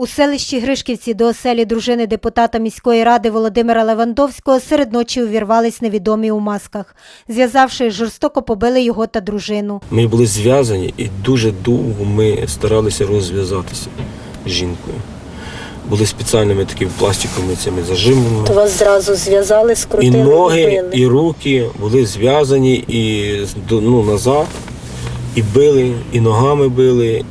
У селищі Гришківці до оселі дружини депутата міської ради Володимира Левандовського серед ночі увірвались невідомі у масках. Зв'язавши, жорстоко побили його та дружину. Ми були зв'язані і дуже довго ми старалися розв'язатися з жінкою. Були спеціальними такими пластиковими цими зажимами. То вас зразу зв'язали, І скрутили ноги, били. і руки були зв'язані і ну, назад, і били, і ногами били,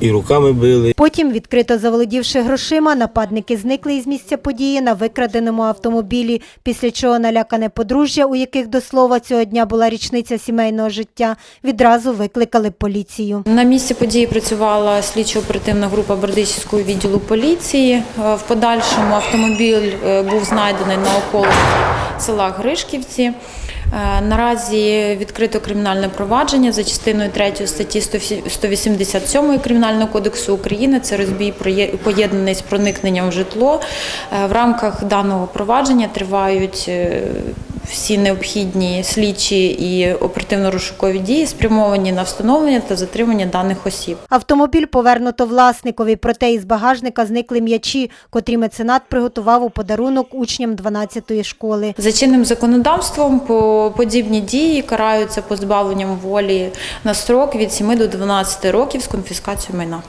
і руками били. Потім, відкрито заволодівши грошима, нападники зникли із місця події на викраденому автомобілі, після чого налякане подружжя, у яких до слова цього дня була річниця сімейного життя, відразу викликали поліцію. На місці події працювала слідчо-оперативна група Бердичівського відділу поліції. Е, В подальшому автомобіль е, був знайдений на околицях села Гришківці. Е, Наразі відкрито кримінальне провадження за частиною 3 статті 187 Кримінального кодексу України. Це розбій поєднаний з проникненням в житло. Е, В рамках даного провадження тривають е, всі необхідні слідчі і оперативно-розшукові дії, спрямовані на встановлення та затримання даних осіб. Автомобіль повернуто власникові, проте із багажника зникли м'ячі, котрі меценат приготував у подарунок учням 12-ї школи. За чинним законодавством по подібні дії караються позбавленням волі на строк від 7 до 12 років з конфіскацією майна.